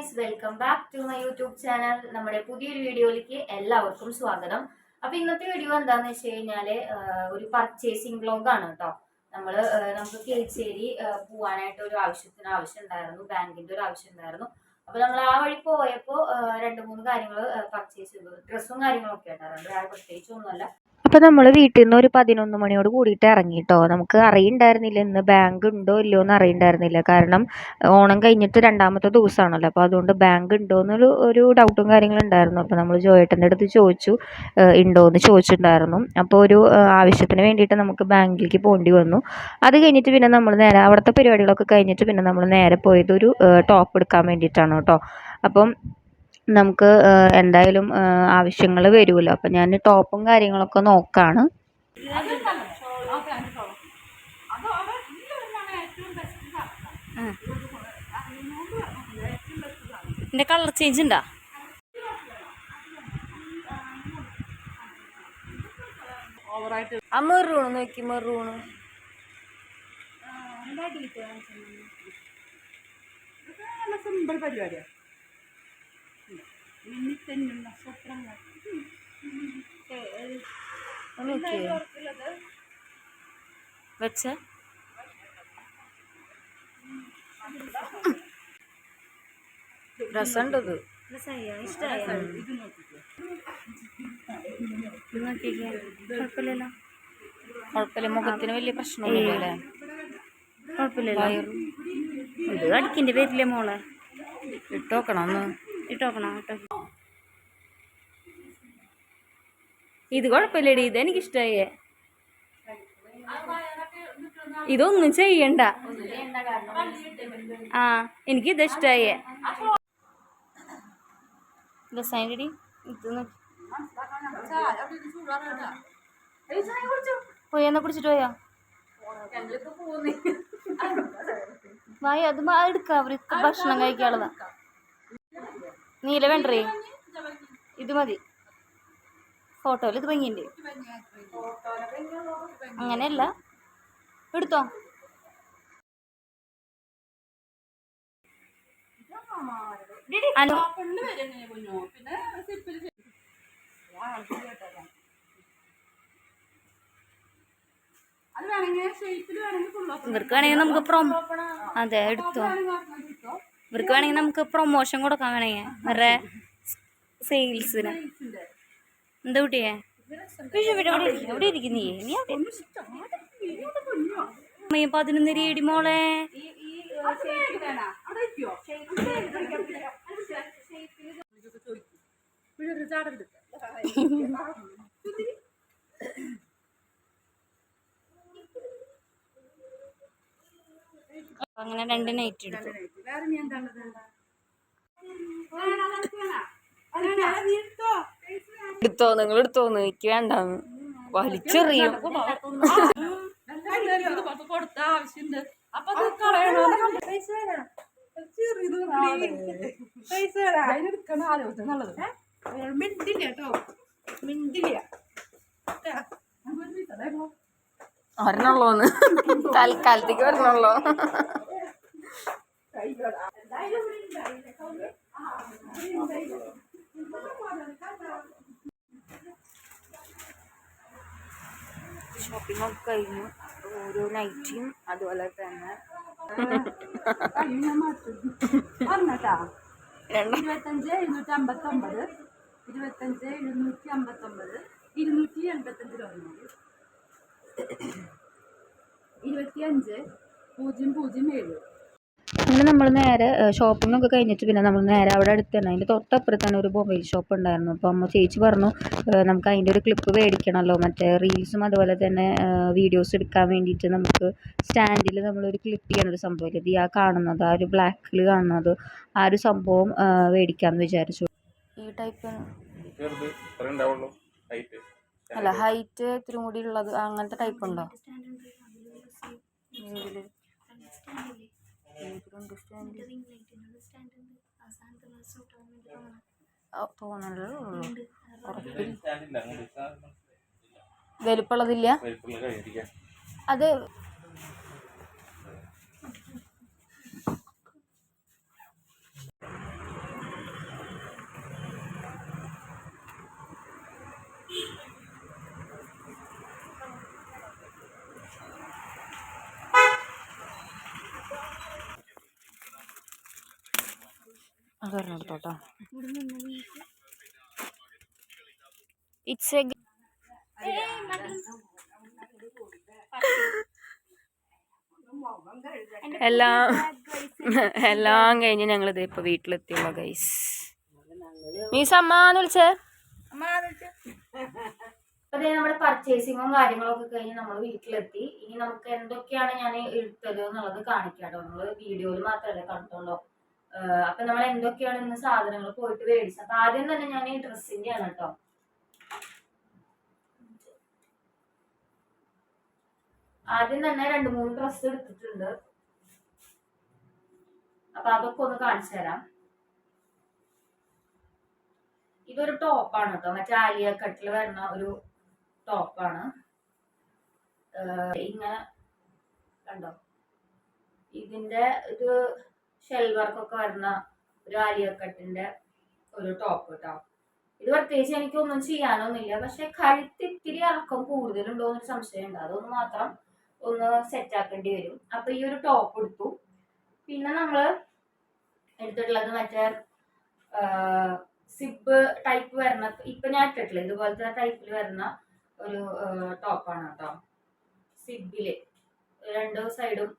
Guys welcome back to my YouTube channel നമ്മുടെ പുതിയൊരു വീഡിയോയിലേക്ക് എല്ലാവർക്കും സ്വാഗതം. അപ്പൊ ഇന്നത്തെ വീഡിയോ എന്താന്ന് വെച്ച് കഴിഞ്ഞാൽ ഒരു പർച്ചേസിംഗ് ബ്ലോഗ് ആണ് കേട്ടോ. നമ്മൾ നമുക്ക് കേച്ചേരി പോവാനായിട്ട് ഒരു ആവശ്യത്തിന് ആവശ്യം ഉണ്ടായിരുന്നു ബാങ്കിന്റെ ഒരു ആവശ്യം ഉണ്ടായിരുന്നു അപ്പൊ നമ്മൾ ആ വഴി പോയപ്പോ രണ്ടു മൂന്ന് കാര്യങ്ങൾ പർച്ചേസ് ചെയ്തു. ഡ്രസ്സും കാര്യങ്ങളൊക്കെ ഉണ്ടായിരുന്നു. വേറെ പ്രത്യേകിച്ചൊന്നുമല്ല. അപ്പോൾ നമ്മൾ വീട്ടിൽ നിന്ന് ഒരു പതിനൊന്ന് മണിയോട് കൂടിയിട്ട് ഇറങ്ങി കേട്ടോ നമുക്ക് അറിയണ്ടായിരുന്നില്ല ഇന്ന് ബാങ്ക് ഉണ്ടോ ഇല്ലയോ എന്ന് അറിയണ്ടായിരുന്നില്ല. കാരണം ഓണം കഴിഞ്ഞിട്ട് രണ്ടാമത്തെ ദിവസമാണല്ലോ അപ്പോൾ അതുകൊണ്ട് ബാങ്ക് ഉണ്ടോ എന്നൊരു ഒരു ഡൗട്ടും കാര്യങ്ങളും ഉണ്ടായിരുന്നു. അപ്പോൾ നമ്മൾ ജോയേട്ടന്റെ അടുത്ത് ചോദിച്ചു. ഉണ്ടോ എന്ന് ചോദിച്ചിട്ടുണ്ടായിരുന്നു. അപ്പോൾ ഒരു ആവശ്യത്തിന് വേണ്ടിയിട്ട് നമുക്ക് ബാങ്കിലേക്ക് പോകേണ്ടി വന്നു. അത് കഴിഞ്ഞിട്ട് പിന്നെ നമ്മൾ നേരെ അവിടുത്തെ പരിപാടികളൊക്കെ കഴിഞ്ഞിട്ട് പിന്നെ നമ്മൾ നേരെ പോയത് ഒരു ടോപ്പ് എടുക്കാൻ വേണ്ടിയിട്ടാണ് കേട്ടോ. അപ്പം നമുക്ക് എന്തായാലും ആവശ്യങ്ങൾ വരുമല്ലോ അപ്പം ഞാൻ ടോപ്പും കാര്യങ്ങളൊക്കെ നോക്കാണ്. എന്റെ കളർ ചേഞ്ച് ഉണ്ടോ? ആ മെറൂണ് നോക്കി മെറൂണ്. സിമ്പിൾ പരിപാടിയാണ് മിന്നിത്തെന്നുള്ള സ്വപ്നങ്ങൾ വെച്ച രസമുണ്ട് ഇത് ഇത് നോക്കിക്കോ. കുഴപ്പമില്ലല്ലോ? കുഴപ്പമില്ല. മുഖത്തിന് വലിയ പ്രശ്നമൊന്നുമില്ല കുഴപ്പമില്ലല്ലോ? ഇത് അടിക്കിന്റെ പേരില്ലേ മോളെ? ഇട്ടോക്കണോന്ന് ഒന്ന്. ഇട്ടോക്കണം ഇത് കുഴപ്പമില്ലടി ഇത് എനിക്കിഷ്ടമായേ ഇതൊന്നും ചെയ്യണ്ട. ആ എനിക്ക് ഇത് ഇഷ്ടമായേ രസായിടി ഇത് നോക്ക്. പോയി എന്നാ കുടിച്ചിട്ട് പോയോ? വായ അത് എടുക്കാം അവർക്ക് ഭക്ഷണം കഴിക്കാനുള്ളതാ. നീല വേണ്ടേ ഇത് മതി. ഫോട്ടോയിൽ ഇത് ഭംഗിയുണ്ട്. അങ്ങനെയല്ല. എടുത്തോ. അനു ഇവർക്ക് വേണമെങ്കിൽ നമുക്ക് പ്രൊമോ അതെ എടുത്തോ. ഇവർക്ക് വേണമെങ്കിൽ നമുക്ക് പ്രൊമോഷൻ കൊടുക്കാൻ വേണമെങ്കിൽ. അവരുടെ സെയിൽസിന് എന്താ കുട്ടിയെ? വിഷു ഇരിക്കുന്നേ നീ? അമ്മയും പതിനൊന്ന് രേടി മോളെ. അങ്ങനെ രണ്ട് നൈറ്റ് എടുത്തു. വേറെ ഞാൻ എടുത്തോ? നിങ്ങൾ എടുത്തോന്ന് എനിക്ക് വേണ്ടാന്ന്. വലിച്ചെറിയും. കൊടുത്ത ആവശ്യമുണ്ട് അപ്പൊ അത് കളയണോ പൈസ തരാം ചെറിയത് പൈസ തരാം അതിനെടുക്കണ ആലോചന നല്ലത് മിണ്ടില്ല കേട്ടോ. മിണ്ടില്ല. ഒരെണ്ണുള്ളൂന്ന് തൽക്കാലത്തേക്ക് ഒരെണ്ണുള്ളൂ ഷോപ്പിംഗ് ഒക്കെ കഴിഞ്ഞു ഓരോ നൈറ്റിയും അതുപോലെ തന്നെ. ഇരുപത്തഞ്ച് എഴുന്നൂറ്റി അമ്പത്തൊമ്പത് ഇരുപത്തഞ്ച് എഴുന്നൂറ്റി അമ്പത്തൊമ്പത് ഇരുന്നൂറ്റി എൺപത്തഞ്ച് രൂപ. ഇരുപത്തിയഞ്ച് പൂജ്യം പൂജ്യം ഏഴ്. അങ്ങനെ നമ്മൾ നേരെ ഷോപ്പിംഗ് ഒക്കെ കഴിഞ്ഞിട്ട് പിന്നെ നമ്മൾ നേരെ അവിടെ അടുത്ത് തന്നെ അതിന്റെ തൊട്ടപ്പുറത്ത് തന്നെ ഒരു മൊബൈൽ ഷോപ്പ് ഉണ്ടായിരുന്നു. അപ്പോൾ അമ്മ ചേച്ചി പറഞ്ഞു നമുക്ക് അതിന്റെ ഒരു ക്ലിപ്പ് മേടിക്കണമല്ലോ മറ്റേ റീൽസും അതുപോലെ തന്നെ വീഡിയോസ് എടുക്കാൻ വേണ്ടിയിട്ട് നമുക്ക് സ്റ്റാൻഡിൽ നമ്മളൊരു ക്ലിപ്പ് ചെയ്യണ ഒരു സംഭവം ഇത് ആ കാണുന്നത് ആ ഒരു ബ്ലാക്കിൽ കാണുന്നത് ആ ഒരു സംഭവം മേടിക്കാമെന്ന് വിചാരിച്ചു. ഈ ടൈപ്പ് അല്ല ഹൈറ്റ് ഇത്തിരി കൂടി ഉള്ളത് അങ്ങനത്തെ ടൈപ്പ് ഉണ്ടോ? വലുപ്പമുള്ളതില്ല വലിപ്പുള്ള കഴിഞ്ഞിരിക്കാം അത് അത് എടുത്തോട്ടോ ഇറ്റ്സ് എ എല്ലാം എല്ലാം കഴിഞ്ഞ് ഞങ്ങളിത് ഇപ്പൊ വീട്ടിലെത്തിയുള്ള ഗൈസ് മീസ് അമ്മാന്ന് വിളിച്ചേ? ദേ നമ്മുടെ പർച്ചേസിങ്ങും കാര്യങ്ങളൊക്കെ കഴിഞ്ഞ് നമ്മൾ വീട്ടിലെത്തി. ഇനി നമുക്ക് എന്തൊക്കെയാണ് ഞാൻ എടുത്തത് എന്നുള്ളത് കാണിക്കാട്ടോ. നമ്മൾ വീഡിയോയിൽ മാത്രമല്ലേ കണ്ടോളൂ അപ്പൊ നമ്മൾ എന്തൊക്കെയാണ് ഇന്ന് സാധനങ്ങൾ പോയിട്ട് മേടിച്ചത് അപ്പൊ ആദ്യം തന്നെ ഞാൻ ഈ ഡ്രസ്സിന്റെ ആണ് കേട്ടോ ആദ്യം തന്നെ രണ്ട് മൂന്ന് ഡ്രസ്സ് എടുത്തിട്ടുണ്ട്. അപ്പൊ അതൊക്കെ ഒന്ന് കാണിച്ചു തരാം. ഇതൊരു ടോപ്പാണ് കേട്ടോ മറ്റേ ആലിയ കട്ടിൽ വരുന്ന ഒരു ടോപ്പാണ് ഇങ്ങനെ കണ്ടോ? ഇതിന്റെ ഇത് ഷെൽ വർക്കൊക്കെ വരുന്ന ഒരു ആലിയ കട്ടിന്റെ ഒരു ടോപ്പ് കേട്ടോ ഇത് പ്രത്യേകിച്ച് എനിക്കൊന്നും ചെയ്യാനൊന്നുമില്ല. പക്ഷെ കഴുത്ത് ഇത്തിരി ഇറക്കം കൂടുതലുണ്ടോ എന്നൊരു സംശയമുണ്ട്. അതൊന്ന് മാത്രം ഒന്ന് സെറ്റ് ആക്കേണ്ടി വരും. അപ്പൊ ഈ ഒരു ടോപ്പ് എടുത്തു. പിന്നെ നമ്മൾ എടുത്തിട്ടുള്ളത് മറ്റേ സിബ് ടൈപ്പ് വരുന്ന ഇപ്പൊ ഞാൻ ഇട്ടിട്ടില്ല. ഇതുപോലത്തെ ടൈപ്പിൽ വരുന്ന ഒരു ടോപ്പാണ് കേട്ടോ. സിബിൽ രണ്ട് സൈഡും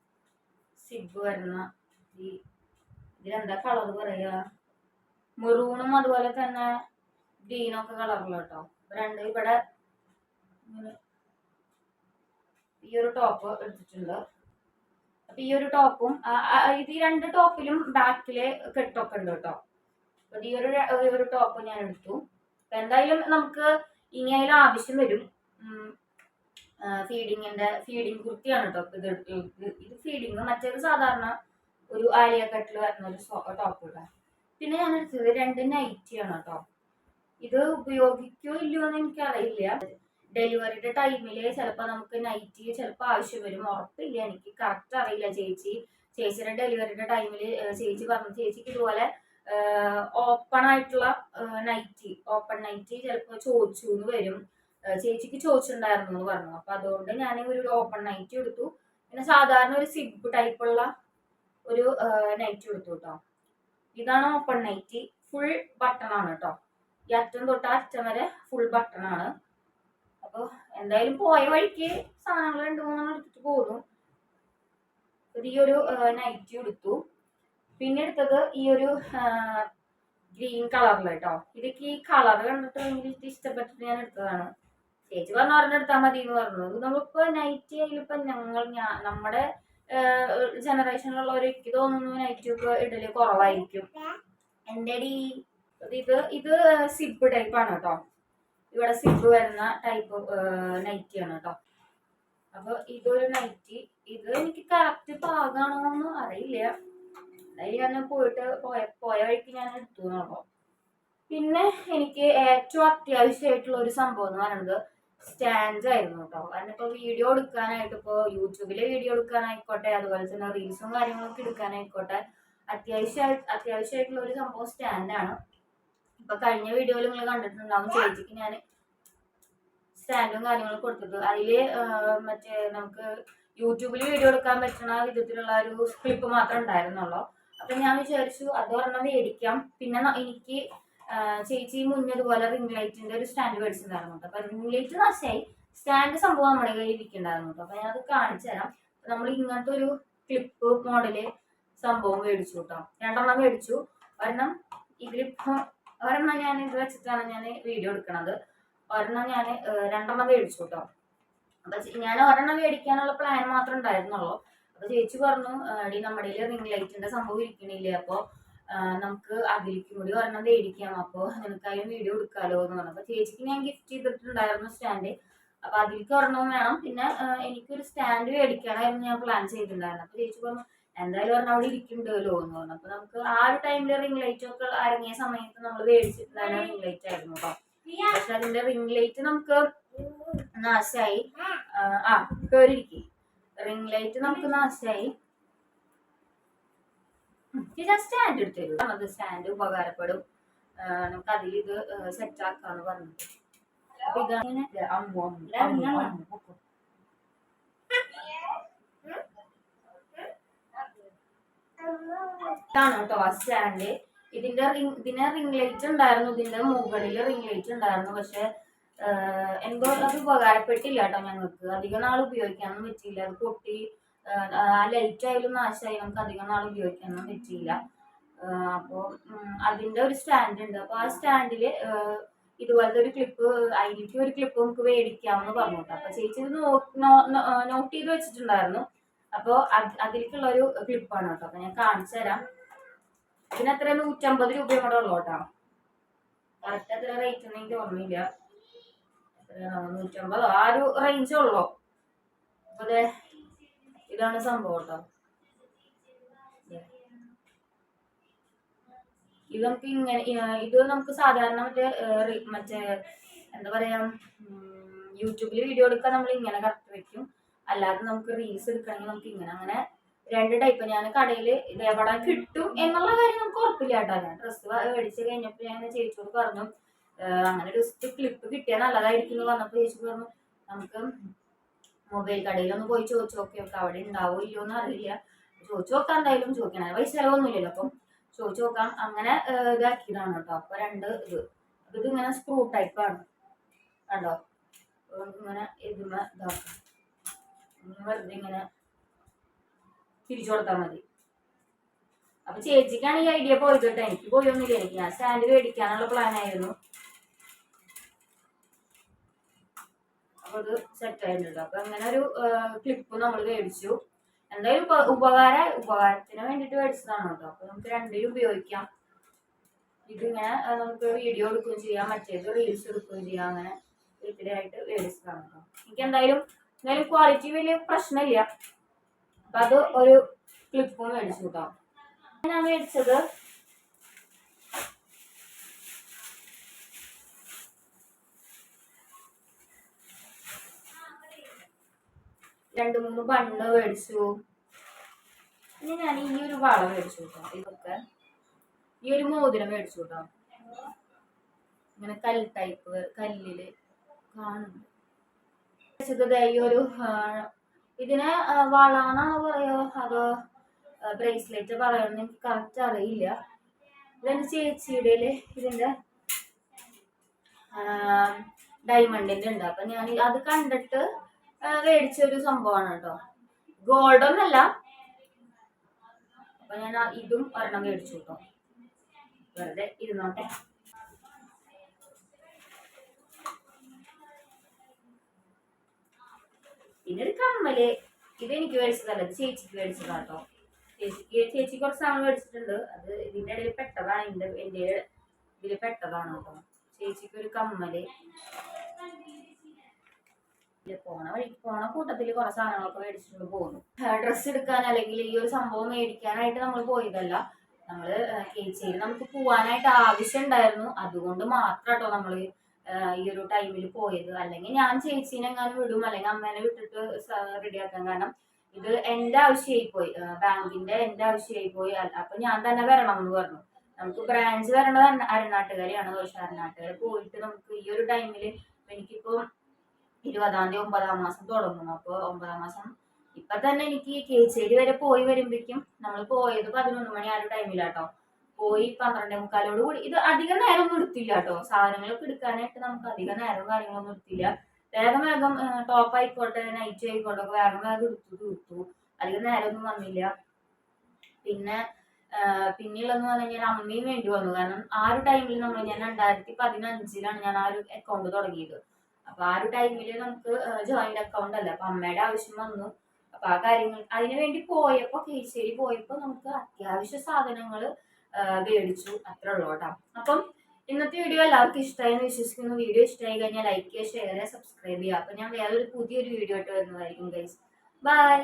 സിബ് വരുന്ന ഈ ഇതിലെന്താ കളർ പറയുക മെറൂണും അതുപോലെ തന്നെ ഗ്രീനൊക്കെ കളറിൽ കേട്ടോ. രണ്ട് ഇവിടെ ഈ ഒരു ടോപ്പ് എടുത്തിട്ടുണ്ട്. അപ്പൊ ഈ ഒരു ടോപ്പും ഇത് ഈ രണ്ട് ടോപ്പിലും ബാക്കിൽ കെട്ടൊക്കെ ഉണ്ട് കേട്ടോ. അപ്പൊ ഈ ഒരു ഈ ഒരു ടോപ്പ് ഞാൻ എടുത്തു. അപ്പൊ എന്തായാലും നമുക്ക് ഇനിയായാലും ആവശ്യം വരും. ഫീഡിങ്ങിന്റെ ഫീഡിങ് കുർത്തിയാണ് കേട്ടോ ഇത് ഇത് ഫീഡിങ് മറ്റേത് സാധാരണ ഒരു ആലിയ കട്ടിൽ വരുന്ന ഒരു ടോപ്പ് ഇടാം. പിന്നെ ഞാൻ എടുത്തത് രണ്ട് നൈറ്റിയാണ് കേട്ടോ ഇത് ഉപയോഗിക്കോ ഇല്ലയോ എന്ന് എനിക്കറിയില്ല. ഡെലിവറിയുടെ ടൈമിൽ ചിലപ്പോൾ നമുക്ക് നൈറ്റി ചിലപ്പോൾ ആവശ്യം വരും. ഉറപ്പില്ല എനിക്ക് കറക്റ്റ് അറിയില്ല. ചേച്ചി ചേച്ചിയുടെ ഡെലിവറിയുടെ ടൈമിൽ ചേച്ചി പറഞ്ഞു ചേച്ചിക്ക് ഇതുപോലെ ഓപ്പൺ ആയിട്ടുള്ള നൈറ്റി ഓപ്പൺ നൈറ്റി ചിലപ്പോൾ ചോദിച്ചു എന്ന് വരും. ചേച്ചിക്ക് ചോദിച്ചിട്ടുണ്ടായിരുന്നു എന്ന് പറഞ്ഞു. അപ്പൊ അതുകൊണ്ട് ഞാൻ ഒരു ഓപ്പൺ നൈറ്റി എടുത്തു. പിന്നെ സാധാരണ ഒരു സിബ് ടൈപ്പുള്ള ഒരു നൈറ്റി കൊടുത്തു കേട്ടോ ഇതാണ് ഓപ്പൺ നൈറ്റി ഫുൾ ബട്ടൺ ആണ് കേട്ടോ ഈ അറ്റം തൊട്ട് അറ്റം വരെ ഫുൾ ബട്ടൺ ആണ്. അപ്പോൾ എന്തായാലും പോയ വഴിക്ക് സാധനങ്ങൾ രണ്ട് മൂന്നെണ്ണം എടുത്തിട്ട് ഇത് ഈ ഒരു നൈറ്റി എടുത്തു. പിന്നെ എടുത്തത് ഈ ഒരു ഗ്രീൻ കളറിൽ കേട്ടോ ഇതൊക്കെ ഈ കളർ കണ്ടിട്ട് ഭയങ്കര ഇഷ്ടപ്പെട്ടിട്ട് ഞാൻ എടുത്തതാണ്. ചേച്ചി പറഞ്ഞു ഒരെണ്ണം എടുത്താൽ മതി എന്ന് പറഞ്ഞു നമ്മളിപ്പോ നൈറ്റ് ഇപ്പൊ ഞങ്ങൾ നമ്മുടെ ജനറേഷനിലുള്ളവർ എനിക്ക് തോന്നുന്നു നൈറ്റ് ഒക്കെ ഇടൽ കുറവായിരിക്കും. എന്റെ ഇത് ഇത് സിബ് ടൈപ്പ് ആണ് കേട്ടോ ഇവിടെ സിബ് വരുന്ന ടൈപ്പ് നൈറ്റിയാണ് കേട്ടോ അപ്പൊ ഇതൊരു നൈറ്റി ഇത് എനിക്ക് കറക്റ്റ് പാകാണോ എന്ന് അറിയില്ല. എന്തായാലും ഞാൻ പോയിട്ട് പോയ പോയ വഴിക്ക് ഞാൻ എടുത്തു നോക്കാം പിന്നെ എനിക്ക് ഏറ്റവും അത്യാവശ്യമായിട്ടുള്ള ഒരു സംഭവം എന്ന് പറയുന്നത് സ്റ്റാൻഡ് ആയിരുന്നു കേട്ടോ കാരണം ഇപ്പോൾ വീഡിയോ എടുക്കാനായിട്ട് ഇപ്പോൾ യൂട്യൂബിലെ വീഡിയോ എടുക്കാനായിക്കോട്ടെ അതുപോലെ തന്നെ റീൽസും കാര്യങ്ങളൊക്കെ എടുക്കാനായിക്കോട്ടെ അത്യാവശ്യമായി അത്യാവശ്യമായിട്ടുള്ള ഒരു സംഭവം സ്റ്റാൻഡാണ് ഇപ്പൊ കഴിഞ്ഞ വീഡിയോയിൽ നിങ്ങൾ കണ്ടിട്ടുണ്ടാവും ചേച്ചിക്ക് ഞാൻ സ്റ്റാൻഡും കാര്യങ്ങളും കൊടുത്തിട്ട്. അതിൽ മറ്റേ നമുക്ക് യൂട്യൂബിൽ വീഡിയോ എടുക്കാൻ പറ്റുന്ന വിധത്തിലുള്ള ഒരു ക്ലിപ്പ് മാത്രമേ ഉണ്ടായിരുന്നുള്ളൂ. അപ്പൊ ഞാൻ വിചാരിച്ചു അത് പറഞ്ഞാൽ മേടിക്കാം. പിന്നെ എനിക്ക് ചേച്ചി മുന്നേ ഇതുപോലെ റിംഗ് ലൈറ്റിന്റെ ഒരു സ്റ്റാൻഡ് മേടിച്ചിട്ടുണ്ടായിരുന്നു അപ്പൊ റിംഗ് ലൈറ്റ് നാശമായി സ്റ്റാൻഡ് സംഭവം നമ്മുടെ കയ്യിൽ ഇരിക്കുന്നുണ്ടായിരുന്നു കേട്ടോ. അപ്പൊ ഞാനത് കാണിച്ചു തരാം. നമ്മൾ ഇങ്ങനത്തെ ഒരു ക്ലിപ്പ് മോഡൽ സംഭവം മേടിച്ചു കേട്ടോ. രണ്ടെണ്ണം മേടിച്ചു. ഒരെണ്ണം ഇതിലിപ്പോ ഒരെണ്ണം ഞാൻ ഇത് വെച്ചിട്ടാണ് ഞാൻ വീഡിയോ എടുക്കണത്. ഒരെണ്ണം ഞാൻ രണ്ടെണ്ണം മേടിച്ചു കേട്ടോ. അപ്പൊ ഞാൻ ഒരെണ്ണം മേടിക്കാനുള്ള പ്ലാൻ മാത്രമേ ഉണ്ടായിരുന്നുള്ളൂ. അപ്പൊ ചേച്ചി പറഞ്ഞു എടി നമ്മുടെ റിംഗ് ലൈറ്റിന്റെ സംഭവം ഇരിക്കണില്ലേ? അപ്പൊ ആ, നമുക്ക് അതിലേക്കും കൂടി ഒരെണ്ണം മേടിക്കാം. അപ്പോൾ അതിന് വീഡിയോ എടുക്കാലോ എന്ന് പറഞ്ഞു അപ്പൊ ചേച്ചിക്ക് ഞാൻ ഗിഫ്റ്റ് ചെയ്തിട്ടുണ്ടായിരുന്നു സ്റ്റാൻഡ് അപ്പൊ അതിലേക്ക് ഒരെണ്ണം വേണം. പിന്നെ എനിക്കൊരു സ്റ്റാൻഡ് മേടിക്കാനായിരുന്നു ഞാൻ പ്ലാൻ ചെയ്തിട്ടുണ്ടായിരുന്നു അപ്പൊ ചേച്ചി പറഞ്ഞു എന്തായാലും ഒരെണ്ണം അവിടെ ഇരിക്കുന്നുണ്ടല്ലോ എന്ന് പറഞ്ഞു. അപ്പൊ നമുക്ക് ആ ഒരു ടൈമിൽ റിംഗ് ലൈറ്റ് ഒക്കെ ഇറങ്ങിയ സമയത്ത് നമ്മൾ മേടിച്ചിട്ടുണ്ടായിരുന്ന റിംഗ് ലൈറ്റ് ആയിരുന്നു കേട്ടോ പക്ഷെ അതിന്റെ റിംഗ് ലൈറ്റ് നമുക്ക് നാശമായി ആ, കേറിയിരിക്കും. റിംഗ് ലൈറ്റ് നമുക്ക് നാശമായി ഞാൻ സ്റ്റാൻഡ് എടുത്തു തരും നമുക്ക് സ്റ്റാൻഡ് ഉപകാരപ്പെടും. നമുക്ക് അതിൽ ഇത് സെറ്റ് ആക്കാന്ന് പറഞ്ഞു അപ്പൊ ഇതങ്ങനെ അമ്മു അമ്മു അമ്മു അമ്മു ഇതാണ് കേട്ടോ ആ സ്റ്റാൻഡ് ഇതിന്റെ റിംഗ് ഇതിന് റിംഗ് ലൈറ്റ് ഉണ്ടായിരുന്നു. ഇതിന്റെ മുകളിൽ റിംഗ് ലൈറ്റ് ഉണ്ടായിരുന്നു. പക്ഷെ എന്തോ അത് ഉപകാരപ്പെട്ടില്ല കേട്ടോ ഞങ്ങൾക്ക്. അധികം നാൾ ഉപയോഗിക്കാനൊന്നും പറ്റിയില്ല. അത് പൊട്ടി ആ ലൈറ്റ് ആയാലും നാശമായി നമുക്ക് അധികം നാൾ ഉപയോഗിക്കാനൊന്നും പറ്റിയില്ല. അപ്പോൾ അതിന്റെ ഒരു സ്റ്റാൻഡ് ഉണ്ട്. അപ്പോൾ ആ സ്റ്റാൻഡിൽ ഇതുപോലത്തെ ഒരു ക്ലിപ്പ് അതിലേക്ക് ഒരു ക്ലിപ്പ് നമുക്ക് മേടിക്കാമെന്ന് പറഞ്ഞു കേട്ടോ. അപ്പോൾ ചേച്ചി ഇത് നോട്ട് ചെയ്ത് വെച്ചിട്ടുണ്ടായിരുന്നു. അപ്പോൾ അതിലേക്കുള്ള ഒരു ക്ലിപ്പാണ് കേട്ടോ. അപ്പോൾ ഞാൻ കാണിച്ചു തരാം. ഇതിന് എത്ര നൂറ്റമ്പത് രൂപയും കൂടെ ഉള്ളു കേട്ടോ. കറക്റ്റ് എത്ര റേറ്റ് ഒന്നും എനിക്ക് ഓർമ്മയില്ല. എത്രയാണോ? നൂറ്റമ്പതോ? ആ ഒരു റേഞ്ചേ ഉള്ളൂ. അപ്പോൾ ഇതാണ് സംഭവം കേട്ടോ. ഇത് നമുക്ക് ഇങ്ങനെ ഇത് നമുക്ക് സാധാരണ മറ്റേ മറ്റേ എന്താ പറയാ യൂട്യൂബിൽ വീഡിയോ എടുക്കാൻ നമ്മൾ ഇങ്ങനെ കറക്റ്റ് വെക്കും. അല്ലാതെ നമുക്ക് റീൽസ് എടുക്കണമെങ്കിൽ നമുക്ക് ഇങ്ങനെ അങ്ങനെ രണ്ട് ടൈപ്പ് ഞാൻ കടയിൽ ഇത് എവിടെ കിട്ടും എന്നുള്ള കാര്യം നമുക്ക് ഉറപ്പില്ല കേട്ടോ. ഞാൻ ഡ്രസ്സ് മേടിച്ച് കഴിഞ്ഞപ്പോൾ ഞാൻ ചേച്ചിയോട് പറഞ്ഞു അങ്ങനെ ഒരു ക്ലിപ്പ് കിട്ടിയാൽ നല്ലതായിരിക്കും എന്ന് പറഞ്ഞപ്പോൾ ചേച്ചി പറഞ്ഞു നമുക്ക് മൊബൈൽ കടയിലൊന്ന് പോയി ചോദിച്ചു നോക്കി. നോക്കാം അവിടെ ഉണ്ടാവോ ഇല്ലയോ എന്ന് അറിയില്ല. ചോദിച്ചു നോക്കാം എന്തായാലും ചോദിക്കണം പൈസ ചിലവൊന്നുമില്ലല്ലോ അപ്പം. ചോദിച്ചു നോക്കാം. അങ്ങനെ ഇതാക്കിയതാണ് കേട്ടോ. അപ്പൊ രണ്ട് ഇത്. അപ്പൊ ഇങ്ങനെ സ്ക്രൂ ആണ്. കണ്ടോ? ഇങ്ങനെ ഇതാക്കാം. വെറുതെ ഇങ്ങനെ തിരിച്ചു കൊടുത്താൽ മതി. അപ്പൊ ചേച്ചിക്കാണ് ഈ ഐഡിയ പോയി കേട്ടോ. എനിക്ക് പോയൊന്നുമില്ല. എനിക്ക് ഞാൻ സ്റ്റാൻഡ് മേടിക്കാനുള്ള പ്ലാൻ ആയിരുന്നു. അപ്പൊ അത് ആയിട്ടുണ്ട്. അപ്പൊ അങ്ങനെ ഒരു ക്ലിപ്പ് നമ്മൾ മേടിച്ചു. എന്തായാലും ഉപ- ഉപകാര ഉപകാരത്തിന് വേണ്ടിട്ട് മേടിച്ചതാണ് കേട്ടോ. അപ്പൊ നമുക്ക് രണ്ടിലും ഉപയോഗിക്കാം. ഇതിങ്ങനെ നമുക്ക് വീഡിയോ എടുക്കുകയും ചെയ്യാം. മറ്റേത് റീൽസ് എടുക്കുകയും ചെയ്യാം. അങ്ങനെ വീട്ടിലായിട്ട് മേടിച്ചതാണ് കേട്ടോ. എനിക്ക് എന്തായാലും എന്തായാലും ക്വാളിറ്റി വലിയ പ്രശ്നമില്ല. അപ്പൊ അത് ഒരു ക്ലിപ്പ് മേടിച്ചു കേട്ടോ. ഞാൻ മേടിച്ചത് രണ്ട് മൂന്ന് ബണ്ണ് മേടിച്ചു. പിന്നെ ഞാൻ ഈ ഒരു വള മേടിച്ചു കേട്ടോ. ഇതൊക്കെ. ഈ ഒരു മോതിരം മേടിച്ചു കേട്ടോ. ഇങ്ങനെ കല്ല് ടൈപ്പ് കല്ലിൽ കാണുന്നുണ്ട് ഈ ഒരു ഇതിനെ വളാന്നാണോ പറയോ? അതോ ബ്രേസ്ലെറ്റ് പറയുന്നത് എനിക്ക് കറക്റ്റ് അറിയില്ല. ഇതെന്റെ ചേച്ചിയുടെ ഇതിന്റെ ഡയമണ്ടിന്റെ ഉണ്ട്. അപ്പൊ ഞാൻ അത് കണ്ടിട്ട് മേടിച്ച ഒരു സംഭവമാണ് കേട്ടോ ഗോൾഡ് ഒന്നല്ല. അപ്പൊ ഞാൻ ഇതും ഒരെണ്ണം മേടിച്ചു കേട്ടോ വെറുതെ ഇരുന്നോട്ടെ. പിന്നെ ഒരു കമ്മൽ. ഇത് എനിക്ക് മേടിച്ചതല്ല ചേച്ചിക്ക് മേടിച്ചതാ കേട്ടോ ചേച്ചിക്ക് ചേച്ചി കുറച്ച് സാധനം മേടിച്ചിട്ടുണ്ട്. അത് ഇതിന്റെ ഇടയിൽ പെട്ടതാണ്. എന്റെ എന്റെ ഇതിൽ പെട്ടതാണ് കേട്ടോ ചേച്ചിക്ക് ഒരു കമ്മൽ. പോണ. വഴി പോണ കൂട്ടത്തിൽ കുറെ സാധനങ്ങളൊക്കെ മേടിച്ചിട്ട് പോകുന്നു. ഡ്രസ്സ് എടുക്കാൻ അല്ലെങ്കിൽ ഈ ഒരു സംഭവം മേടിക്കാനായിട്ട് നമ്മൾ പോയതല്ല. നമ്മൾ കേച്ചേരി നമുക്ക് പോവാനായിട്ട് ആവശ്യം ഉണ്ടായിരുന്നു. അതുകൊണ്ട് മാത്രം കേട്ടോ നമ്മൾ ഈ ഒരു ടൈമിൽ പോയത്. അല്ലെങ്കിൽ ഞാൻ ചേച്ചീനെ എങ്ങാനും വിടും. അല്ലെങ്കിൽ അമ്മേനെ വിട്ടിട്ട് റെഡിയാക്കാൻ. കാരണം ഇത് എന്റെ ആവശ്യമായി പോയി ബാങ്കിന്റെ എന്റെ ആവശ്യമായി പോയി അപ്പൊ ഞാൻ തന്നെ വരണം എന്ന് പറഞ്ഞു. നമുക്ക് ബ്രാഞ്ച് വരേണ്ടത് അരുണ- അരുണാട്ടുകരയാണ് പക്ഷെ അരുണാട്ടുകര പോയിട്ട് നമുക്ക് ഈ ഒരു ടൈമിൽ എനിക്കിപ്പോ ഇരുപതാം തീയതി ഒമ്പതാം മാസം തുടങ്ങും. അപ്പോൾ ഒമ്പതാം മാസം ഇപ്പൊ തന്നെ എനിക്ക് കേച്ചേരി വരെ പോയി വരുമ്പോഴേക്കും നമ്മൾ പോയത് പതിനൊന്ന് മണി ആ ഒരു ടൈമിലാട്ടോ പോയി പന്ത്രണ്ടേ മുക്കാലോട് കൂടി. ഇത് അധികം നേരം ഒന്നും എടുത്തില്ല കേട്ടോ സാധനങ്ങളൊക്കെ എടുക്കാനായിട്ട് നമുക്ക് അധികം നേരം കാര്യങ്ങളൊന്നും എടുത്തില്ല വേഗം വേഗം ടോപ്പ് ആയിക്കോട്ടെ നൈറ്റ് ആയിക്കോട്ടെ ഒക്കെ വേഗം വേഗം എടുത്തു തീർത്തു. അധികം നേരമൊന്നും വന്നില്ല. പിന്നെ പിന്നെയുള്ളതെന്ന് പറഞ്ഞു കഴിഞ്ഞാൽ അമ്മയും വേണ്ടി വന്നു. കാരണം ആ ഒരു ടൈമിൽ നമ്മൾ ഞാൻ രണ്ടായിരത്തി പതിനഞ്ചിലാണ് ഞാൻ ആ ഒരു അക്കൗണ്ട് തുടങ്ങിയത്. അപ്പൊ ആ ഒരു ടൈമിൽ നമുക്ക് ജോയിന്റ് അക്കൗണ്ട് അല്ല? അപ്പൊ അമ്മയുടെ ആവശ്യം വന്നു. അപ്പൊ ആ കാര്യങ്ങൾ അതിനു വേണ്ടി പോയപ്പോ കേശ്ശേരി പോയപ്പോ നമുക്ക് അത്യാവശ്യ സാധനങ്ങൾ മേടിച്ചു. അത്ര ഉള്ളൂ കേട്ടോ. അപ്പം ഇന്നത്തെ വീഡിയോ എല്ലാവർക്കും ഇഷ്ടമായി എന്ന് വിശ്വസിക്കുന്നു. വീഡിയോ ഇഷ്ടമായി കഴിഞ്ഞാൽ ലൈക്ക് ചെയ്യുക ഷെയർ ചെയ്യുക സബ്സ്ക്രൈബ് ചെയ്യുക. അപ്പൊ ഞാൻ വേറൊരു പുതിയൊരു വീഡിയോ ആയിട്ട് വരുന്നതായിരിക്കും ഗൈസ് ബൈ